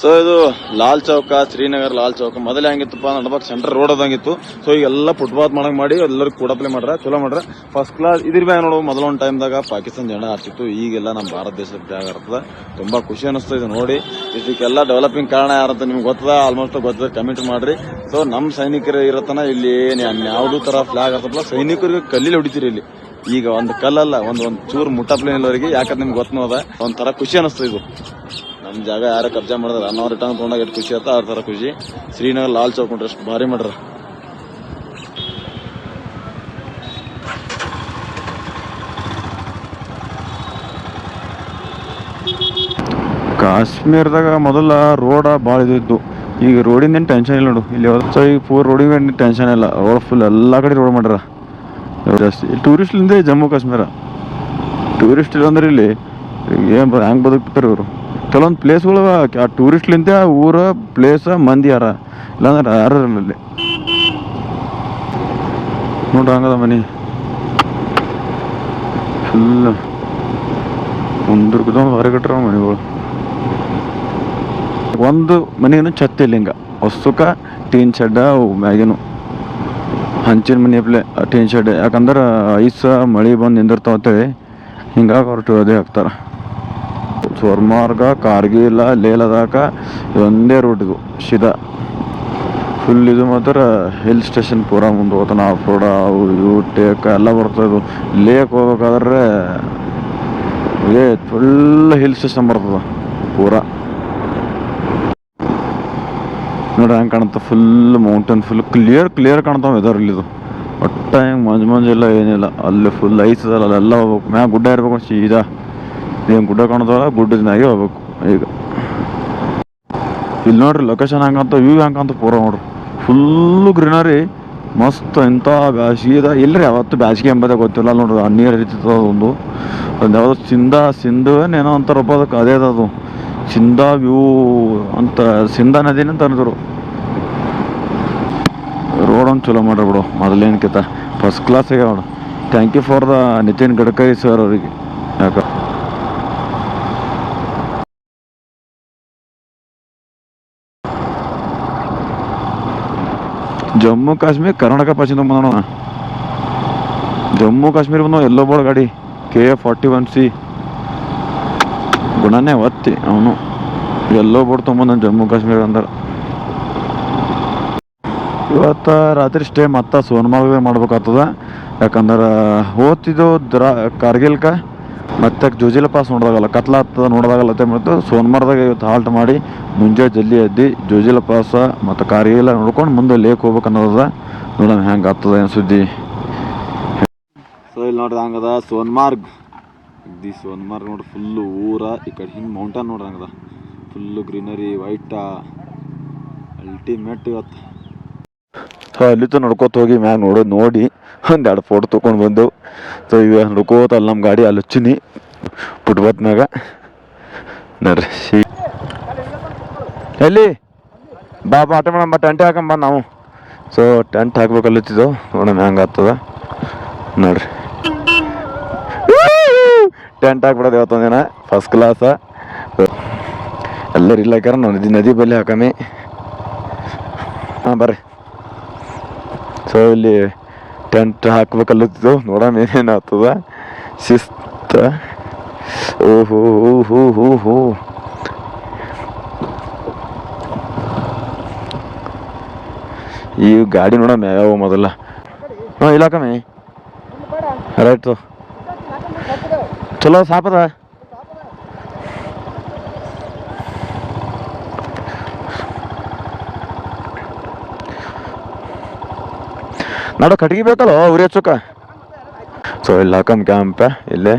So ಇದು ಲಾಲ್ ಚೌಕ, ಶ್ರೀನಗರ್ ಲಾಲ್ ಚೌಕ. ಮೊದಲೇ ಹಂಗಿತ್ತಪ್ಪ ನಡ್ಬಾಕ್ ಸೆಂಟರ್ ರೋಡ್ ಅದಂಗಿತ್ತು ಸೊ ಈಗ ಎಲ್ಲ ಫುಟ್ಪಾತ್ ಮಾಡಂಗ್ ಮಾಡಿ ಎಲ್ಲರೂ ಕೂಡಪ್ಲೆ ಮಾಡ್ರ, ಚಲೋ ಮಾಡ್ರ. ಫಸ್ಟ್ ಕ್ಲಾಸ್ ಇದ್ರ ಬ್ಯಾಗ ನೋಡು, ಮೊದಲ ಒಂದು ಟೈಮ್ದಾಗ ಪಾಕಿಸ್ತಾನ ಜನ ಹಾರ್ಸಿತ್ತು. ಈಗೆಲ್ಲ ನಮ್ಮ ಭಾರತ ದೇಶದ ಬ್ಯಾಗ್ ಇರ್ತದ. ತುಂಬಾ ಖುಷಿ ಅನಿಸ್ತು ಇದು ನೋಡಿ. ಇದಕ್ಕೆಲ್ಲ ಡೆವಲಪಿಂಗ್ ಕಾರಣ ಯಾರಂತ ನಿಮ್ಗೆ ಗೊತ್ತದ? ಆಲ್ಮೋಸ್ಟ್ ಗೊತ್ತದ. ಕಮೆಂಟ್ ಮಾಡ್ರಿ. ಸೊ ನಮ್ಮ ಸೈನಿಕರು ಇರತನ ಇಲ್ಲಿ ಯಾವ್ದು ತರ ಫ್ಲಾಗ್ ಇರ್ತಲ್ಲ ಸೈನಿಕರಿಗೆ ಕಲ್ಲಿಲಿ ಹೊಡಿತೀರಿ ಇಲ್ಲಿ. ಈಗ ಒಂದು ಕಲ್ಲಲ್ಲ, ಒಂದು ಒಂದು ಚೂರು ಮುಟ್ಟಪ್ಲೆ ಇಲ್ಲವರಿಗೆ ಯಾಕಂದ್ರೆ ನಿಮ್ಗೆ ಗೊತ್ತ ಒಂಥರ ಖುಷಿ ಅನಿಸ್ತು ಇದು. ನಮ್ಮ ಜಾಗ ಯಾರ ಕಬ್ಜಾ ಮಾಡಿದ್ರೆ. ಅನ್ನೋ ರಿಟರ್ನ್ ತೊಗೊಂಡಾಗ ಎಷ್ಟು ಖುಷಿ ಆಯ್ತಾ ಆ ಥರ ಖುಷಿ. ಶ್ರೀನಗರ್ ಲಾಲ್ ಚೌಕ್ ನೋಡ್ರಿ ಅಷ್ಟು ಭಾರಿ ಮಾಡ್ರ. ಕಾಶ್ಮೀರದಾಗ ಮೊದಲ ರೋಡ ಭಾಳ ಇದ್ದು ಈಗ ರೋಡಿಂದ ಏನು ಟೆನ್ಷನ್ ಇಲ್ಲ ನೋಡು. ಇಲ್ಲಿ ಸೊ ಈಗ ಪೂರ್ ರೋಡಿಗೆ ಟೆನ್ಷನ್ ಇಲ್ಲ. ರೋಡ್ ಫುಲ್ ಎಲ್ಲ ಕಡೆ ರೋಡ್ ಮಾಡ್ಯಾರ ಜಾಸ್ತಿ. ಟೂರಿಸ್ಟ್ಲಿಂದ ಜಮ್ಮು ಕಾಶ್ಮೀರ. ಟೂರಿಸ್ಟ್ ಇಲ್ಲ ಅಂದ್ರೆ ಇಲ್ಲಿ ಏನು ಹೆಂಗೆ ಬದುಕ್ತಾರೆ ಇವರು? ಕೆಲವೊಂದು ಪ್ಲೇಸ್ಗಳು ಆ ಟೂರಿಸ್ಟ್ಲಿಂದ ಊರ ಪ್ಲೇಸ ಮಂದಿ ಯಾರ? ಇಲ್ಲಾಂದ್ರೆ ಯಾರಲ್ಲಿ ನೋಡ್ರಿ ಹಂಗದ ಮನಿ. ಫುಲ್ ಮುಂದುರ್ಗದ ಹೊರಗಟ್ರ ಮನೆಗಳು. ಒಂದು ಮನೆಯನ್ನು ಛತ್ತಿಲ್ಲ ಹಿಂಗೆ ಹೊಸಕ ಟೀನ್ ಶೆಡ್ ಮ್ಯಾಗಿನ. ಮ್ಯಾಗಿನು ಹಂಚಿನ ಮನೆ ಅಪ್ಲೆ ಟೀನ್ ಶೆಡ್ ಯಾಕಂದ್ರೆ ಐಸ ಮಳೆ ಬಂದು ನಿಂದಿರ್ತಾವ ಅಂತೇಳಿ. ಹಿಂಗಾಗಿ ಹೊರಟು ಅದೇ ಹಾಕ್ತಾರ. ಸ್ವರ್ಮಾರ್ಗ ಕಾರ್ಗಿಲ್ಲ ಲೇ ಲದಾಖ ಇದೊಂದೇ ರೂಟ್ ಇದು ಸೀದಾ ಫುಲ್ ಇದು ಮಾತ್ರ ಹಿಲ್ ಸ್ಟೇಷನ್ ಪೂರ ಮುಂದೆ ಹೋಗ್ತಾನ ಆಫ್ ರೋಡ್ ಅವು ಇವು ಟೇಕ್ ಎಲ್ಲ ಬರ್ತದೆ ಲೇಕ್ ಹೋಗ್ಬೇಕಾದ್ರೆ ಇದೇ ಫುಲ್ ಹಿಲ್ ಸ್ಟೇಷನ್ ಬರ್ತದ ಪೂರ. ನೋಡ್ರಿ ಹೆಂಗೆ ಕಾಣುತ್ತೆ full mountain full clear clear ಕಾಣ್ತಾವ weather ಇಲ್ಲಿದು. ಒಟ್ಟ ಹೆಂಗೆ ಮಂಜು ಮಂಜು ಇಲ್ಲ, ಏನಿಲ್ಲ. ಅಲ್ಲಿ ಫುಲ್ ಐಸ್ ಅಲ್ಲೆಲ್ಲ ಹೋಗ್ಬೇಕು. ಮ್ಯಾಗ ಗುಡ್ಡ ಇರ್ಬೇಕು ಸೀದಾ. ಏನು ಗುಡ್ಡ ಕಾಣ್ತಾವಲ್ಲ ಗುಡ್ಡದಾಗೆ ಹೋಗ್ಬೇಕು. ಈಗ ಇಲ್ಲಿ ನೋಡ್ರಿ ಲೊಕೇಶನ್ ಹಂಗಂತ ವ್ಯೂ ಹಂಗಂತ ಪೂರ ನೋಡ್ರಿ. ಫುಲ್ಲು ಗ್ರೀನರಿ ಮಸ್ತ್ ಇಂಥ ಬ್ಯಾಸಿಗೆ ಇಲ್ರಿ ಅವತ್ತು ಬ್ಯಾಸಿಗೆ ಎಂಬುದೇ ಗೊತ್ತಿಲ್ಲ ನೋಡ್ರಿ. ನೀರು ಹರಿತದ ಒಂದು ಒಂದು ಯಾವುದೋ ಸಿಂಧ, ಸಿಂಧು ಏನೋ ಅಂತಾರಪ್ಪ ಅದಕ್ಕೆ ಅದೇ ಅದು ಸಿಂಧಾ ವ್ಯೂ ಅಂತ, ಸಿಂಧಾ ನದಿನ ಅಂದ್ರು. ರೋಡ್ ಒಂದು ಚಲೋ ಮಾಡ್ರಿ ಬಿಡು. ಮೊದಲೇನಕ್ಕಿಂತ ಫಸ್ಟ್ ಕ್ಲಾಸ್ ಆಗ್ಯಾವ thank you for the Nitin Gadkari sir ಅವರಿಗೆ. ಯಾಕ? ಜಮ್ಮು ಕಾಶ್ಮೀರ್ ಕರ್ನಾಟಕ ಪಶ್ಚಿಮ ಬಂದೋಣ ಜಮ್ಮು ಕಾಶ್ಮೀರ ಬಂದು ಎಲ್ಲೋ ಬೋರ್ಡ್ ಗಾಡಿ. K A forty one C ಗುಣನೇ ಒತ್ತಿ ಅವನು. ಎಲ್ಲೋ ಬೋರ್ಡ್ ತೊಗೊಂಬಂದ ಜಮ್ಮು ಕಾಶ್ಮೀರ ಅಂದ್ರೆ. ಇವತ್ತು ರಾತ್ರಿ ಸ್ಟೇ ಮತ್ತೆ ಸೋನ್ಮಾರ್ಗ ಮಾಡ್ಬೇಕಾಗ್ತದ. ಯಾಕಂದ್ರೆ ಹೋಗ್ತಿದ್ದು ದ್ರಾ ಕಾರ್ಗಿಲ್ಕ ಮತ್ತೆ ಜೋಜಿಲ ಪಾಸ್ ನೋಡಿದಾಗಲ್ಲ ಹತ್ತದ ನೋಡಿದಾಗಲ್ಲ ಮತ್ತೆ ಮತ್ತು ಸೋನ್ಮಾರ್ದಾಗ ಇವತ್ತು ಹಾಲ್ಟ್ ಮಾಡಿ ಮುಂಜೆ ಜಲ್ದಿ ಎದ್ದು ಜೋಜಿಲ ಪಾಸ ಮತ್ತು ಇಲ್ಲ ನೋಡ್ಕೊಂಡು ಮುಂದೆ ಲೇಕ್ ಹೋಗ್ಬೇಕು ಅನ್ನೋದ ನೋಡೋಣ ಹೆಂಗೆ ಆಗ್ತದ ಏನು ಸುದ್ದಿ. ಸೊ ಇಲ್ಲಿ ನೋಡ್ರಿ ಹಂಗದ, ಸೋನ್ಮಾರ್ಗ್. ದಿ ಸೋನ್ಮಾರ್ಗ್ ನೋಡಿ ಫುಲ್ಲು ಊರ, ಈ ಕಡೆ ಹಿಂಗೆ ಮೌಂಟನ್ ನೋಡ್ರಿ ಹಂಗದ. ಫುಲ್ಲು ಗ್ರೀನರಿ ವೈಟ ಅಲ್ಟಿಮೇಟ್ ಇವತ್ತು. ಸೊ ಅಲ್ಲಿತ್ತು ನಡ್ಕೋತ ಹೋಗಿ ಮ್ಯಾಗ ನೋಡೋದು ನೋಡಿ, ಒಂದು ಎರಡು ಫೋಟೋ ತೊಗೊಂಡು ಬಂದು ಸೊ ಇವಾಗ ನಡ್ಕೋತ ಅಲ್ಲಿ ನಮ್ಮ ಗಾಡಿ ಅಲ್ಲಿ ಹಚ್ಚಿನಿ ನೋಡ್ರಿ ಸಿ ಎಲ್ಲಿ? ಬಾ ಬಾ, ಆಟ ಮಾಡಮ್ಮ ಟೆಂಟ್ ಹಾಕಂಬ ನಾವು. ಸೊ ಟೆಂಟ್ ಹಾಕ್ಬೇಕಲ್ಲತ್ತಿದ್ದು ನೋಡೋಣ ಹೆಂಗೆ ಆಗ್ತದ. ನೋಡ್ರಿ. ಟೆಂಟ್ ಹಾಕ್ಬಿಡೋದು ಇವತ್ತೊಂದಿನ ಫಸ್ಟ್ ಕ್ಲಾಸ ಎಲ್ಲರೂ ಇಲ್ಲ ನಾವು ನದಿ ನದಿ ಬಲ್ಲಿ ಹಾಕಮಿ. ಹಾಂ, ಬರ್ರಿ. ಸೊ ಇಲ್ಲಿ ಟೆಂಟ್ ಹಾಕ್ಬೇಕಲ್ಲತ್ತಿದ್ದು ನೋಡೋಣ ಏನೇನು ಆಗ್ತದ ಶಿಸ್ತ. ಓಹೋ ಹೋ ಹೋ ಹೋ ಹೋ. ಈ ಗಾಡಿ ನೋಡಮ್ಮ ಯಾವ ಮೊದಲ. ಹಾಂ ಇಲ್ಲ ಕಮ್ಮಿ ರೈಟು ಚಲೋ ಸಾಪದ. ನಡು ಕಟ್ಗಿ ಬೇಕಲ್ಲ ಉರಿ ಹಚ್ಚುಕ? ಸೊ ಇಲ್ಲಿ ಹಾಕಮ್ ಕ್ಯಾಂಪ ಇಲ್ಲೇ.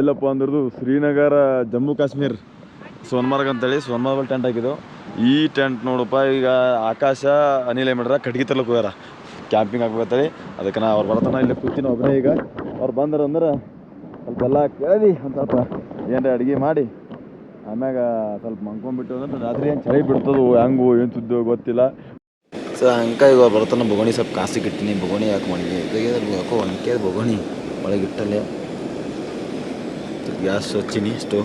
ಎಲ್ಲಪ್ಪ ಅಂದ್ರದು ಶ್ರೀನಗರ ಜಮ್ಮು ಕಾಶ್ಮೀರ್. ಸೋನ್ಮಾರ್ಗ್ ಅಂತೇಳಿ ಸೋನ್ಮಾರ್ಗ್ ಟೆಂಟ್ ಹಾಕಿದ್ದು. ಈ ಟೆಂಟ್ ನೋಡಪ್ಪ ಈಗ ಆಕಾಶ ಅನಿಲ ಮಾಡ್ರ ಕಟ್ಗಿ ತರ್ಲಕ್ಕೆ ಹೋಗ್ಯಾರ. ಕ್ಯಾಂಪಿಂಗ್ ಹಾಕ್ಬೇಕಂತೇಳಿ ಅದಕ್ಕೆ ನಾ ಅವ್ರು ಬರ್ತಾನೆ ಇಲ್ಲಿ ಕೂತೀನಿ ಒಬ್ಬನೇ ಈಗ. ಅವ್ರು ಬಂದ್ರೆ ಅಂದ್ರೆ ಸ್ವಲ್ಪ ಎಲ್ಲ ಕೇಳಿ ಒಂದು ಸ್ವಲ್ಪ ಏನಾರ ಅಡುಗೆ ಮಾಡಿ. ಆಮ್ಯಾಗ ಸ್ವಲ್ಪ ಮಂಕೊಂಡ್ಬಿಟ್ಟು ಅಂದ್ರೆ ರಾತ್ರಿ ಏನು ಚಳಿ ಬಿಡ್ತದೋ, ಹೆಂಗು, ಏನು ಸುದ್ದಿ ಗೊತ್ತಿಲ್ಲ. ಸೊ ಹಂಗ ಇವಾಗ ಬರ್ತಾನೆ ಬೊಗಣಿ ಸ್ವಲ್ಪ ಕಾಸಿಗೆ ಇಟ್ಟಿನಿ. ಬೊಗಣಿ ಯಾಕೆ ಮಾಡಿ ಯಾಕೋ ಒಣಕೆ ಬೊಗಣಿ. ಒಳಗಿಟ್ಟಲೆ ಗ್ಯಾಸ್ ಹಚ್ಚಿನಿ ಇಷ್ಟು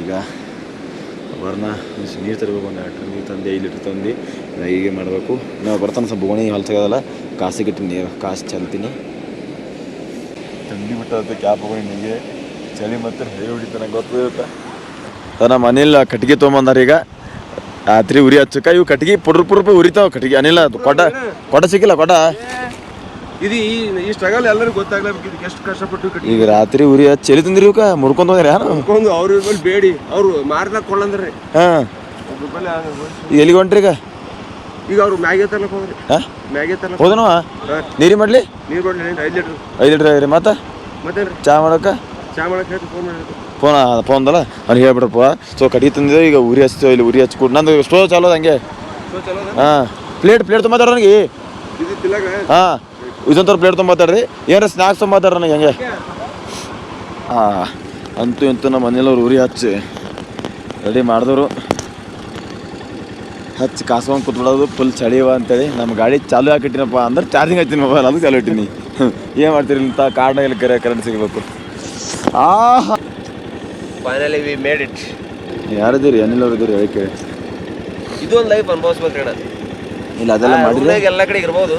ಈಗ ವರ್ಣ ನೀರು ತರಬೇಕು ಒಂದು ಎರಡು ನೀರು ತಂದು ಲೀಟ್ರ್ ತಂದು. ಹೀಗೆ ಮಾಡಬೇಕು. ನಾವು ಬರ್ತಾನೆ ಸ್ವಲ್ಪ ಬೊಗಣಿ ಹೊಲ್ಸಾಗದಲ್ಲ ಕಾಸಿಗೆ ಇಟ್ಟಿನಿ ನೀರು ಕಾಸು ಚಲ್ತೀನಿ. ತಂಗಿ ಬಿಟ್ಟು ಕ್ಯಾಪ್ ಹೋಗಿ. ಚಳಿ ಮತ್ತೆ ಹೇಳಿ ಹೊಡಿತಾನೆ ಗೊತ್ತಿರುತ್ತೆ ನಮ್ಮ ಅನಿಲ್ ಕಟ್ಟಿಗೆ ತೊಗೊಂಬಂದಾರ ಈಗ. ರಾತ್ರಿ ಉರಿ ಹಚ್ಚಕ, ಇವು ಕಟ್ಗೆ ಪುಡ್ರು ಪುಡ್ರು ಉರಿತಾವ ಕಟ್ಟಿಗೆ. ಅನಿಲ ಅದು ಕೊಡ ಕೊಡ ಸಿಕ್ಕಿಲ್ಲ, ಕೊಡ. ಇದು ಈ ಈ ಸ್ಟ್ರಗಲ್ ಎಲ್ಲರಿಗೂ ಗೊತ್ತಾಗ್ಲೇಬೇಕು. ಇದಕ್ಕೆ ಎಷ್ಟು ಕಷ್ಟಪಟ್ಟು ಕಟ್ಟಿ ಈಗ ರಾತ್ರಿ ಉರಿ ಹಚ್ಚಿ ಚಳಿ ತಂದ್ರಿ ಇವಕ್ಕ? ಮುರ್ಕೊಂಡ್ ಹೋಗ್ಯಾರ ಯಾರು? ಕೊಂಡು ಅವ್ರ ಮೇಲೆ ಬೇಡಿ. ಅವ್ರು ಮಾರ್ದಾಗ ಕೊಳ್ಳಂದ್ರಿ ಹಾಂ. ಈಗ ಎಲ್ಲಿಗೆ ಹೊಂಟ್ರಿ ಈಗ? ಈಗ ಅವ್ರು ಮ್ಯಾಗೆ ತರ್ಲಕ್ ಹೋಗ್ರಿ ಹಾಂ? ಮ್ಯಾಗೆ ತರ್ಲಕ್ ಹೋದನು? ನೀರಿ ಮಾಡ್ಲಿ? ನೀರು ಕೊಡ್ಲಿ ಐದು ಲೀಟ್ರ್. ಐದು ಲೀಟ್ರ್ ಆಗ್ರಿ. ಮತ್ತೆ? ಮತ್ತೇನ್ರಿ? ಚಾ ಮಾಡಕ್ಕ? ಚಾ ಮಾಡಕ್ಕೆ ಹೇಳ್ತಿ ಫೋನ್ ಮಾಡಿದ್ರು ಫೋನ್ ಫೋನ್ ಅಂದಲ್ಲ? ಅವ್ನು ಹೇಳ್ಬಿಡಪ್ಪ. ಸೊ ಕಡಿ ತಂದಿದ್ದೆ ಈಗ ಉರಿ ಹಚ್ತೇವೆ ಇಲ್ಲಿ ಉರಿ ಹಚ್ಕೊಡ್ ನಂದು ಸ್ಟೋ ಚಾಲೋದ ಹಂಗೆ. ಹಾಂ. ಪ್ಲೇಟ್ ಪ್ಲೇಟ್ ತುಂಬ ನನಗೆ ಹಾಂ. ಇದೊಂಥರ ಪ್ಲೇಟ್ ತೊಂಬತ್ತಾರ್ರಿ ಏನಾರ ಸ್ನ್ಯಾಕ್ಸ್ ತೊಂಬತ್ತಾರ ನನಗೆ ಹೆಂಗೆ. ಹಾಂ ಅಂತೂ ಇಂತೂ ನಮ್ಮ ಮನೆಯಲ್ಲವ್ರು ಉರಿ ಹಚ್ಚಿ ರೆಡಿ ಮಾಡಿದವರು. ಹಚ್ಚಿ ಕಾಸ್ಕೊಂಡು ಕೂತ್ಬಿಡೋದು ಫುಲ್ ಚಳಿವ ಅಂತೇಳಿ. ನಮ್ಮ ಗಾಡಿ ಚಾಲು ಹಾಕಿಟ್ಟಿನಪ್ಪ ಅಂದ್ರೆ ಚಾರ್ಜಿಂಗ್ ಹಚ್ಚಿನ ಮೊಬೈಲ್ ಅದು ಚಾಲು ಇಟ್ಟಿನಿ ಏನು ಮಾಡ್ತೀರಿ ಇಂಥ ಕಾರ್ಡ್ನಾಗ ಕರೆ ಕರೆಂಟ್ ಸಿಗಬೇಕು? ಆಹಾ! ಫೈನಲಿ ವಿ ಮೇಡ್ ಇಟ್ ಯಾರಿದ್ದೀರಿ? ಅನಿಲ್ ಅವ್ರು ಇದ್ದೀರಿ? ಹೇಳಿ ಕೇಳಿ ಇದು ಒಂದು ಲೈಫ್ ಅನುಭವಿಸ್ಬೇಕು ಇಲ್ಲ ಅದೆಲ್ಲ ಮಾಡಿದ್ರೆ? ಎಲ್ಲ ಕಡೆ ಇರ್ಬೋದು.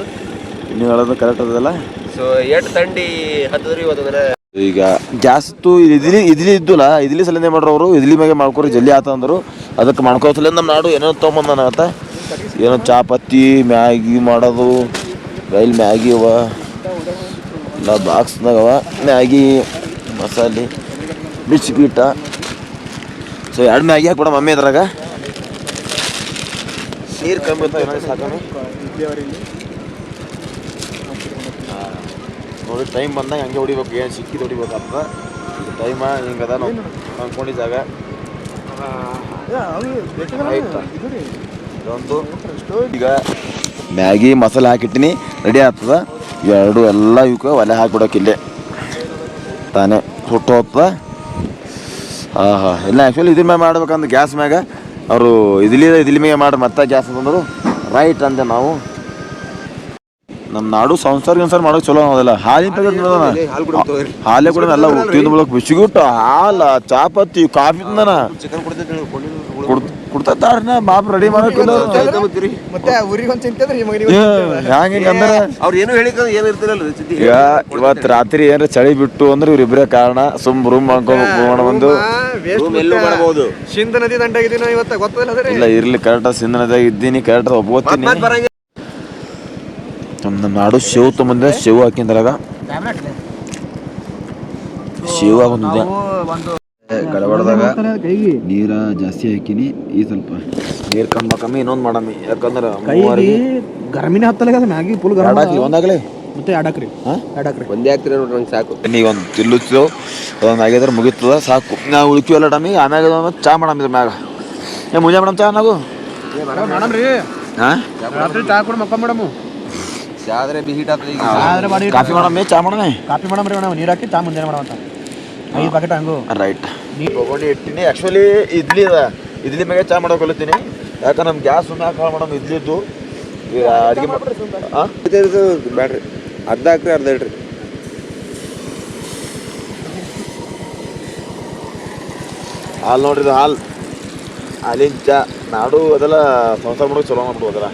ನೀವು ಹೇಳೋದು ಕರೆಕ್ಟ್ ಅದಲ್ಲ ಸೊ ಎಷ್ಟು ತಂಡಿ ಹತ್ತದ್ರಿ ಇವತ್ತಂದ್ರೆ ಈಗ ಜಾಸ್ತಿ ಇದ್ಲಿ ಇದ್ಲಿ ಇದ್ದುಲ್ಲ ಇದ್ಲಿ ಸಲಿಂದ ಮಾಡ್ರು ಅವರು ಇದ್ಲಿ ಮ್ಯಾಗೆ ಮಾಡ್ಕೊರಿ ಜಲ್ದಿ ಆತ ಅಂದರು. ಅದಕ್ಕೆ ಮಾಡ್ಕೋಸಲಿಂದ ನಮ್ಮ ನಾಡು ಏನೋ ತೊಗೊಂಬಂದಾನ ಆತ. ಏನೋ ಚಾಪತ್ತಿ ಮ್ಯಾಗಿ ಮಾಡೋದು ರೈಲ್ ಮ್ಯಾಗಿ ಅವ. ಎಲ್ಲ ಬಾಕ್ಸ್ನಾಗ ಅವ. ಮ್ಯಾಗಿ ಮಸಾಲೆ ಬಿಸ್ಕಿಟ ಸೊ ಎರಡು ಮ್ಯಾಗಿ ಹಾಕ್ಬಿಡ ಮಮ್ಮಿ ಅದ್ರಾಗ ನೀರು ಕಮ್ಮಿ ಅಂತ ಏನೋ ಸಾಕಾನು ನೋಡಿ ಟೈಮ್ ಬಂದಾಗ ಹಂಗೆ ಹೊಡಿಬೇಕು ಏನು ಸಿಕ್ಕಿದ್ದು ಹೊಡಿಬೇಕಪ್ಪ ಟೈಮ ಹಿಂಗೆ ಅದ ನಾವು ಅಂದ್ಕೊಂಡಿದ್ದಾಗ. ಇದೊಂದು. ಈಗ ಮ್ಯಾಗಿ ಮಸಾಲೆ ಹಾಕಿಟ್ಟಿನಿ ರೆಡಿ ಆಗ್ತದ. ಎರಡು ಎಲ್ಲ ಇವಕ್ಕೆ ಒಲೆ ಹಾಕ್ಬಿಡೋಕೆ ಇಲ್ಲೇ. ತಾನೇ ಸುಟ್ಟು ಹೋಗ್ತದ ಹಾಂ ಹಾಂ ಇಲ್ಲ ಆ್ಯಕ್ಚುಲಿ ಇದ್ರ ಮ್ಯಾಗ ಮಾಡ್ಬೇಕಂದ್ರೆ ಗ್ಯಾಸ್ ಮ್ಯಾಗ. ಅವರು ಇದ್ಲಿ ಇದ್ಲಿ ಮ್ಯಾಗ ಮಾಡಿ ಮತ್ತೆ ಗ್ಯಾಸ್ ಅಂತಂದ್ರು ರೈಟ್ ಅಂದೆ ನಾವು. ನಮ್ಮ ನಾಡು ಸಂಸಾರ ಗಿನ್ಸಾರ ಮಾಡೋಕೆ ಚಲೋ ಅನ್ನೋದಿಲ್ಲ. ಹಾಲಿನ ಪ್ಯಾಕೆಟ್ ನೋಡೋಣ. ಹಾಲು ಕೂಡ ಎಲ್ಲ ತಿಂದು ಬಳಕ ಬಿಸಿಗುಟ್ಟು ಹಾಲ ಚಾಪತ್ತಿ ಕಾಫಿ ತಿಂದನ. ಚಿಕನ್ ಕೊಡ್ತೈತೆ ಕೊಡ್ತಾರ ಬಾಪ್ ರೆಡಿ ಮತ್ತೆ ಊರಿಗೆ ಒಂದು ಚಿಂತೆ ಅಂದ್ರೆ ಈ ಮಗನಿಗೆ ಹ್ಯಾಂಗ ಹಿಂಗ ಅಂದ್ರೆ? ಅವ್ರು ಏನು ಹೇಳಿಕ ಏನು ಇರ್ತಿರಲ್ಲ ಈಗ ಇವತ್ತು ರಾತ್ರಿ ಏನಾರ ಚಳಿ ಬಿಟ್ಟು ಅಂದ್ರೆ ಇವ್ರಿಬ್ರೇ ಕಾರಣ. ಸುಮ್ ರೂಮ್ ಮಾಡ್ಕೊಂಡು ಬಂದು ಒಂದು ರೂಮ್ ಎಲ್ಲೂ ಮಾಡಬಹುದು ಶಿಂದ ನದಿ ದಂಡ ಇವತ್ತ ಗೊತ್ತಲ್ಲ ಇಲ್ಲ ಇರ್ಲಿ ಕರೆಕ್ಟ್ ಸಿಂಧನದಾಗ ಇದ್ದೀನಿ ಕರೆಕ್ಟ್ ಒಬ್ಬ ನಮ್ಮ ನಮ್ಮ ನಾಡು ಶೇವ್ ತೊಗೊಂಬಂದೆ ಶೇವ್ ಹಾಕಿಂದ್ರಾಗ? ಶೇವ್ ಒಂದು ಗಡಬಡದಾಗ ನೀರ ಜಾಸ್ತಿ ಹಾಕಿನಿ ಈ ಸ್ವಲ್ಪ ನೀರು ಕಮ್ಮಿ ಕಮ್ಮಿ ಇನ್ನೊಂದು ಮಾಡಮ್ಮಿ ಯಾಕಂದ್ರೆ ಗರ್ಮಿನ ಹತ್ತಲಾಗ ಮ್ಯಾಗಿ ಫುಲ್ ಗರಂ ಎರಡಾಕ್ಲಿ ಒಂದಾಗಲಿ. ಮತ್ತೆ ಎರಡಾಕ್ರಿ ಹಾ? ಎರಡಾಕ್ರಿ ಒಂದೇ ಆಗ್ತಿರ ನೋಡ್ರಿ ನಂಗೆ ಸಾಕು. ಈಗ ಒಂದು ತಿಲ್ಲುತ್ತೋ ಅದೊಂದು ಆಗಿದ್ರೆ ಮುಗೀತದ ಸಾಕು. ನಾವು ಉಳ್ಕಿವಲ್ಲ ಡಮ್ಮಿ ಆಮ್ಯಾಗ ಚಾ ಮಾಡಮ್ ಇದ್ರ ಮ್ಯಾಗ. ಏ ಮುಂಜಾನೆ ಮೇಡಮ್ ಚಾ ನಾವು ಮೇಡಮ್ ರೀ ಹಾಂ? ರಾತ್ರಿ ಚಾ ಕೂಡ ಮಕ್ಕ ಮೇಡಮ್ ಆದ್ರೆ ಬಿ ಹೀಟ್ ಆಗ್ತದೆ ಈಗ. ಆದ್ರೆ ಮಾಡಿ ಕಾಫಿ ಮಾಡಮ್ಮಿ ಚಾ ಮಾಡೋಣ ಕಾಫಿ ಮೇಡಮ್ ರೀ ನಾವು ನೀರು ಹಾಕಿ ಚಾ ಮುಂದೆ ಮಾಡಮ್ ಅಂತ. ಐದು ಪ್ಯಾಕೆಟ್ ಹಂಗು. ರೈಟ್ ತಗೊಂಡು ಇಟ್ಟಿನಿ. ಆ್ಯಕ್ಚುಲಿ ಇಡ್ಲಿ ಅದ. ಇಡ್ಲಿ ಮ್ಯಾಗೆ ಚಾ ಮಾಡೋಕೊಲತ್ತೀನಿ ಯಾಕಂದ್ರೆ ನಮ್ಮ ಗ್ಯಾಸ್ ಸುಮ್ಮನೆ ಹಾಕಿ ಮೇಡಮ್ ಇಡ್ಲಿದ್ದು. ಈಗ ಅಡುಗೆ ಇದು ಬ್ಯಾಡ್ರಿ. ಅರ್ಧ ಹಾಕ್ರಿ ಅರ್ಧ ಇಡ್ರಿ. ಹಾಲು ನೋಡ್ರಿ ಇದು ಹಾಲು. ಹಾಲಿನ ಚಾ. ನಾಡು ಅದೆಲ್ಲ ಸಂಸಾರ ಮಾಡೋಕೆ ಚಲೋ ಮಾಡ್ಬೋದು ಅದೆಲ್ಲ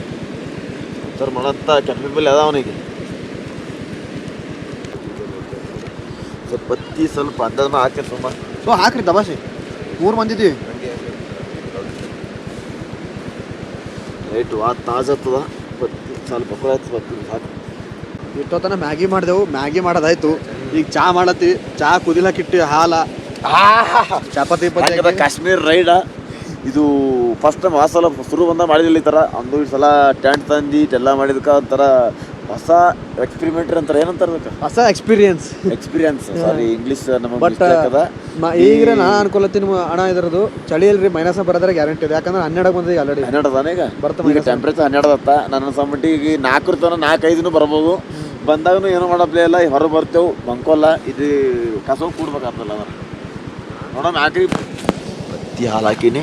ಸಂಸಾರ ಮಾಡಂತ ಕೆಪಬಲ್ ಅದ ಅವನಿಗೆ ಸ್ವಲ್ಪ ಬತ್ತಿ ಸ್ವಲ್ಪ ಅದನ್ನ ಹಾಕಿ ಸುಮ್ಮ ಸೊ ಹಾಕ್ರಿ ದಬಾಸಿ ಮೂರು ಮಂದಿ ಇದೀವಿ ರೈಟ್ ಆ ತಾಜ್ ಹತ್ತದ ಬತ್ತಿ ಸ್ವಲ್ಪ ಆಯ್ತು ಬತ್ತಿ ಸಾಕು ಇಷ್ಟೊತ್ತನ ಮ್ಯಾಗಿ ಮಾಡಿದೆವು ಮ್ಯಾಗಿ ಮಾಡೋದಾಯ್ತು. ಈಗ ಚಾ ಮಾಡತ್ತೀವಿ. ಚಾ ಕುದಿಲಕ್ಕಿಟ್ಟು ಹಾಲ. ಚಪಾತಿ ಕಾಶ್ಮೀರ್ ರೈಡ. ಇದು ಫಸ್ಟ್ ಟೈಮ್ ಆ ಸಲ ಶುರು ಬಂದ ಮಾಡಿದಿಲ್ಲ ಈ ಥರ ಅಂದು ಈ ಸಲ ಟ್ಯಾಂಟ್ ತಂದು ಎಲ್ಲ ಮಾಡಿದಕ್ಕೆ ಒಂಥರ ಹೊಸ ಎಕ್ಸ್ಪಿರಿಮೆಂಟ್ ಅಂತಾರೆ. ಏನಂತಾರೆ ಅದಕ್ಕೆ ಹೊಸ ಎಕ್ಸ್ಪೀರಿಯನ್ಸ್ ಎಕ್ಸ್ಪೀರಿಯನ್ಸ್ ಸಾರಿ ಇಂಗ್ಲೀಷ್ ನಮ್ಮ ಬಟ್ ಈಗ ನಾ ಅನ್ಕೊಳತ್ತೀನಿ ಹಣ ಇದ್ರದ್ದು ಚಳಿ ಇಲ್ರಿ ಮೈನಸ್ ಬರೋದ್ರೆ ಗ್ಯಾರಂಟಿ ಇದೆ. ಯಾಕಂದ್ರೆ ಹನ್ನೆರಡು ಬಂದಿದೆ ಆಲ್ರೆಡಿ ಹನ್ನೆರಡು ಅದಾನೆ ಈಗ? ಬರ್ತಾ ಈಗ ಟೆಂಪ್ರೇಚರ್ ಹನ್ನೆರಡು ಅತ್ತ ನನ್ನ ಸಂಬಂಧ ಈಗ ನಾಲ್ಕರ ನಾಲ್ಕು ನಾಲ್ಕೈದೂ ಬರ್ಬೋದು. ಬಂದಾಗನು ಏನೂ ಮಾಡಪ್ಲೇ ಇಲ್ಲ. ಹೊರಗೆ ಬರ್ತೇವೆ. ಬಂಕೋಲ್ಲ. ಇದು ಕಸ ಕೂಡ್ಬೇಕಾಗ್ತಲ್ಲ ನೋಡೋಣ ಆಗ್ರಿ ಪ್ರತಿ ಹಾಲು ಹಾಕಿನಿ.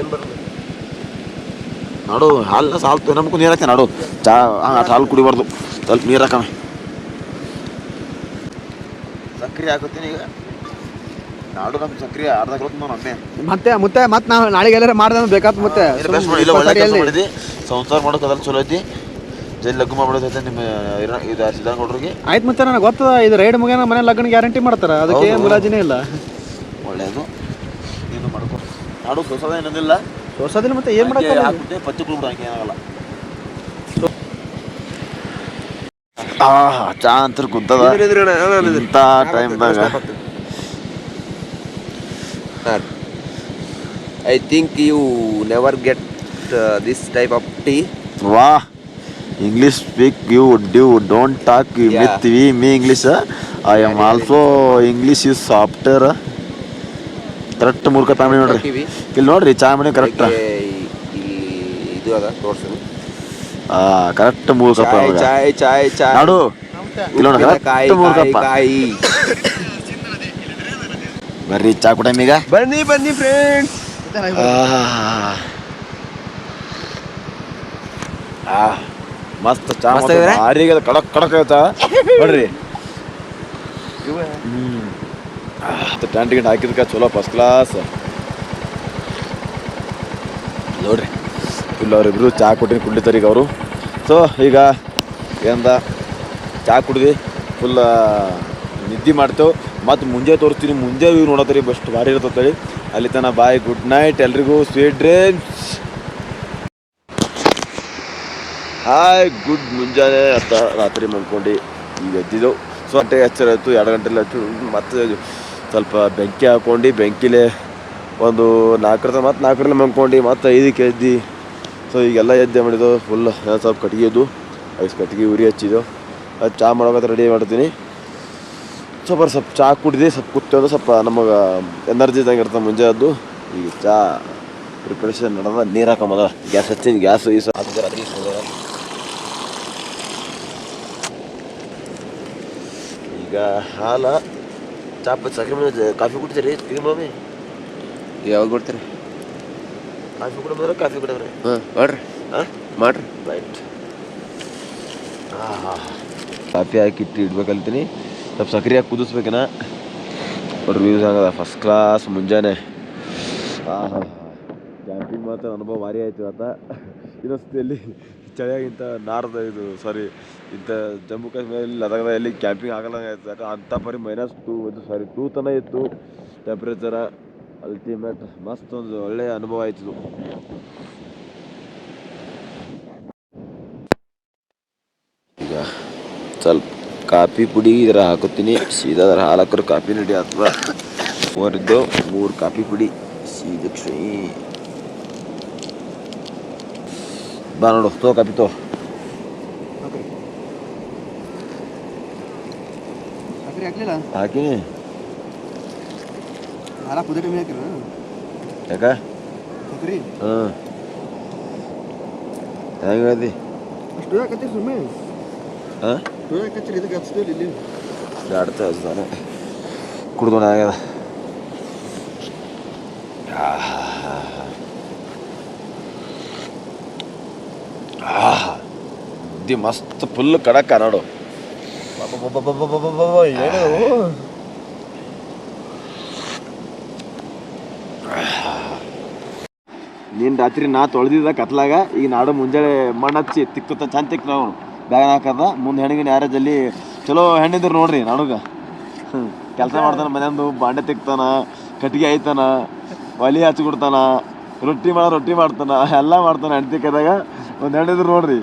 ಏನ್ ಬರ್ತದೆ? ನಾಡು ಹಾಲು ಸಾಲ್ತು ನಮ್ಗೂ ನೀರು ಹಾಕ್ತೀನಿ ನಾಡು. ಚಾ ಅಷ್ಟು ಹಾಲು ಕುಡಿಬಾರ್ದು. ಸ್ವಲ್ಪ ನೀರು ಹಾಕಮ್ಮ. ಸಕ್ರೆ ಹಾಕೋತೀನಿ ಈಗ. ನಾಡು ನಮ್ಮ ಸಕ್ರಿಯ ಅರ್ಧ ಕೊಡ್ತೀನಿ ಮತ್ತೆ ಮತ್ತೆ ಮತ್ತೆ ನಾವು ನಾಳೆಗೆ ಎಲ್ಲಾರ ಮಾಡ್ದೆ ಬೇಕಾತ್ ಮತ್ತೆ. ಇದು ಇಲ್ಲ ಒಳ್ಳೆ ಕೆಲಸ ಮಾಡಿದಿ. ಸಂಸಾರ ಮಾಡೋಕೆ ಅದ್ರಲ್ಲಿ ಚಲೋ ಐತಿ. ಜಲ್ಲಿ ಲಗ್ನ ಮಾಡ್ಬಿಡೋದೈತೆ ನಿಮ್ಮ ಇದು ಸಿದ್ಧಾಂಗೌಡ್ರಿಗೆ ಆಯ್ತು ಮತ್ತೆ ನನಗೆ ಗೊತ್ತದ ಇದು ರೈಡ್ ಮುಗಿಯೋ ಮನೆ ಲಗ್ನ ಗ್ಯಾರಂಟಿ ಮಾಡ್ತಾರೆ. ಅದಕ್ಕೆ ಏನು ಮುಲಾಜಿನೇ ಇಲ್ಲ. ಒಳ್ಳೆಯದು ಏನು ಮಾಡ್ಕೊ. ನಾಡು ಹೊಸದ ಏನಂದಿಲ್ಲ ಹೊಸದಿನ ಮತ್ತೆ ಏನು ಮಾಡಕ್ಕೆ ಹಾಕ್ಬಿಟ್ಟೆ ಪಚ್ಚು ಕುಡ್ಬಿಡು ಹಂಗೆ ಏನಾಗಲ್ಲ. ಆ ಚಾ ಅಂತ ಕುಂತದ. ಇಂಥ ಟೈಮ್ದಾಗ I think you never get this type of tea ವಾ English speak you do don't talk with we me English I am also English is software correct ಮೂರ್ಖ ಫ್ಯಾಮಿಲಿ ನೋಡ್ರಿ. ಇಲ್ಲಿ ನೋಡ್ರಿ ಚಾ ಮನೆ ಕರೆಕ್ಟ್ ಇಲ್ಲಿ ಇದು ಅದ ತೋರ್ಸು. ಕರೆಕ್ಟ್ ಮೂರ್ಖ ಚಾಯ್ ಚಾಯ್ ಚಾಯ್ ಚಾಯ್. ನಾಡು ಇಲ್ಲಿ ನೋಡಿ ಕರೆಕ್ಟ್ ಕಾಯಿ ಮೂರ್ಖಪ್ಪ. ಕಾಯಿ ಬರ್ರಿ ಚಾ ಕುಟಮ್ ಈಗ. ಬನ್ನಿ ಬನ್ನಿ ಫ್ರೆಂಡ್ಸ್ ಆ, ಮಸ್ತ್ ಚಾ ಮಸ್ತ್ ಆಗಿದ್ರೆ? ಆಗ್ಯದ, ಕಡಕ್ ಕಡಕ್ ಆಯ್ತಾ ನೋಡ್ರಿ. ಟೆಂಟ್ ಗಿಂಟ್ ಹಾಕಿದ್ಕ ಚಲೋ ಫಸ್ಟ್ ಕ್ಲಾಸ್ ನೋಡ್ರಿ ಇಲ್ಲ ಅವರಿಬ್ರು ಚಾ ಕೊಟ್ಟಿನ ಕುಡ್ಲಿತಾರೆ ಈಗ ಅವರು. ಸೊ ಈಗ ಏನಂದ ಚಾ ಕುಡ್ದು ಫುಲ್ ನಿದ್ದೆ ಮಾಡ್ತೇವೆ ಮತ್ತು ಮುಂಜೆ ತೋರಿಸ್ತೀನಿ ಮುಂಜೆ ವ್ಯೂ ನೋಡತ್ತೀರಿ ಬೆಸ್ಟ್ ಭಾರಿ ಇರ್ತದೆ ಅಲ್ಲಿ ತನ ಬಾಯ್ ಗುಡ್ ನೈಟ್ ಎಲ್ರಿಗೂ ಸ್ವೀಟ್ ಡ್ರೀಮ್ಸ್ ಹಾಯ್ ಗುಡ್ ಮುಂಜಾನೆ ಅಂತ ರಾತ್ರಿ ಮಲ್ಕೊಂಡು, ಈಗ ಎದ್ದಿದ್ದೆವು ಸೊ ಗಂಟೆಗೆ ಎಚ್ಚರ ಆಯಿತು ಎರಡು ಗಂಟೆಲಿ ಹಚ್ಚು ಮತ್ತೆ ಸ್ವಲ್ಪ ಬೆಂಕಿ ಹಾಕ್ಕೊಂಡು, ಬೆಂಕಿಲೇ ಒಂದು ನಾಲ್ಕರ ಮತ್ತು ನಾಲ್ಕರಲ್ಲಿ ಮತ್ತು ಮತ್ತೆ ಐದಕ್ಕೆ ಎದ್ದು ಸೊ ಈಗೆಲ್ಲ ಎದ್ದೆ ಮಾಡಿದ್ದು ಫುಲ್ ಸ್ವಲ್ಪ ಕಟ್ಗೆ ಇದ್ದು, ಐಸ್ ಕಟ್ಗೆ ಉರಿ ಹಚ್ಚಿದ್ದು. ಅದು ಚಾ ಮಾಡೋಕೆ ರೆಡಿ ಮಾಡ್ತೀನಿ. ಸ್ವಲ್ಪ ಸ್ವಲ್ಪ ಚಾ ಕುಡಿದು, ಸ್ವಲ್ಪ ಕೂತ್ಕೊಂಡು ಸ್ವಲ್ಪ ನಮಗೆ ಎನರ್ಜಿ ಇದ್ದಂಗೆ ಇರ್ತದೆ ಅದು ಈಗ ಚಾ ಪ್ರಿಪ್ರೇಷನ್ ನಡೆದ, ನೀರು ಹಾಕೊಂಬದ ಗ್ಯಾಸ್ ಹಚ್ಚಿನ, ಗ್ಯಾಸ್ ಈ ಸಹ ಈಗ ಹಾಲ ಚಾಪ ಸಕ್ಕರೆ ಮನೆ ಕಾಫಿ ಕುಡಿತೀರಿ ಕ್ರೀಮ್ ಮಮ್ಮಿ ಯಾವಾಗ ಕೊಡ್ತೀರಿ? ಕಾಫಿ ಕುಡಿದ್ರೆ ಕಾಫಿ ಕುಡಿದ್ರೆ ಹಾಂ ಮಾಡ್ರಿ. ಹಾಂ? ಮಾಡ್ರಿ. ರೈಟ್ ಕಾಫಿ ಹಾಕಿಟ್ಟು ಇಡ್ಬೇಕಲ್ತೀನಿ ಸ್ವಲ್ಪ ಸಕ್ರೆ ಹಾಕಿ ಕುದಿಸ್ಬೇಕೇನ? ನೋಡ್ರಿ ವ್ಯೂಸ್ ಆಗದ ಫಸ್ಟ್ ಕ್ಲಾಸ್ ಮುಂಜಾನೆ. ಕ್ಯಾಂಪಿಂಗ್ ಮಾತ್ರ ಅನುಭವ ಭಾರಿ ಆಯ್ತು ಇವತ್ತ. ಇನ್ನೊಂದ್ಸತಿಯಲ್ಲಿ ಚಳಿಯಾಗಿಂತ ನಾರದ ಇದು ಸಾರಿ ಇಂಥ ಜಮ್ಮು ಕಾಶ್ಮೀರಲ್ಲಿ ಲದಾಖದ ಎಲ್ಲಿ ಕ್ಯಾಂಪಿಂಗ್ ಆಗಲ್ಲ ಆಯ್ತು ಯಾಕೆ ಅಂಥ ಪರಿ ಮೈನಸ್ ಟೂ ಇದು ಸಾರಿ ಟೂ ತನ ಇತ್ತು ಟೆಂಪ್ರೇಚರ ಅಲ್ಟಿಮೇಟ್ ಮಸ್ತ್ ಒಂದು ಒಳ್ಳೆಯ ಅನುಭವ ಆಯ್ತು ಈಗ ಸ್ವಲ್ಪ ಕಾಫಿ ಪುಡಿ ಇದರ ಹಾಕೋತೀನಿ ಸೀದಾ ಅದರ ಹಾಲಕ್ಕರು ಕಾಫಿ ರೆಡಿ ಆಗ್ತದ. ಮೂರಿದ್ದು ಮೂರು ಕಾಫಿ ಪುಡಿ ಸೀದಕ್ಕೆ ಬಾ ನೋಡು ತೋ ಕಾಫಿ ತೋ ಸಕ್ರೆ ಹಾಕ್ಲಿಲ್ಲ ಹಾಕಿನಿ ಹಾಲ ಕುದಿ ಟೈಮ್ ಹಾಕಿರ ಯಾಕ ಸಕ್ರಿ ಹಾಂ ಹೆಂಗೆ ಹೇಳ್ದಿ ಅಷ್ಟು ಯಾಕತ್ತೀರಿ ಸುಮ್ಮನೆ ಹಾಂ ಯಾಕತ್ತೀರಿ ಇದಕ್ಕೆ ಹಚ್ತೀವಿ ಇಲ್ಲಿ ಆಡ್ತಾ ಹಚ್ತಾನೆ ಕುಡ್ದೋಣ ಆಗ್ಯದ ಬುದ್ಧಿ ಮಸ್ತ್ ಫುಲ್ ಕಡಕ ನೋಡು. ಏನು ನೀನು ರಾತ್ರಿ ನಾ ತೊಳೆದಿದ್ದ ಕತ್ಲಾಗ ಈಗ ನಾಡು ಮುಂಜಾನೆ ಮಣ್ಣು ಹಚ್ಚಿ ತಿಕ್ಕುತ್ತ ಚಂದ ತಿಕ್ ನಾವು ಬ್ಯಾಗ್ ಹಾಕದ ಮುಂದೆ ಹೆಣ್ಣಿಗೆ ಯಾರ ಜಲ್ಲಿ ಚಲೋ ಹೆಣ್ಣಿದ್ರು ನೋಡ್ರಿ ನಾಡುಗ. ಕೆಲಸ ಮಾಡ್ತಾನ ಮನೆಯಂದು ಬಾಂಡೆ ತಿಕ್ತಾನ ಕಟ್ಟಿಗೆ ಆಯ್ತಾನ ಒಲಿ ಹಚ್ಚಿ ಕೊಡ್ತಾನ ರೊಟ್ಟಿ ಮಾಡೋ ರೊಟ್ಟಿ ಮಾಡ್ತಾನ ಎಲ್ಲ ಮಾಡ್ತಾನ ಹೆಣ್ತಿಕ್ಕದಾಗ ಒಂದು ಹೆಣ್ಣಿದ್ರು ನೋಡ್ರಿ.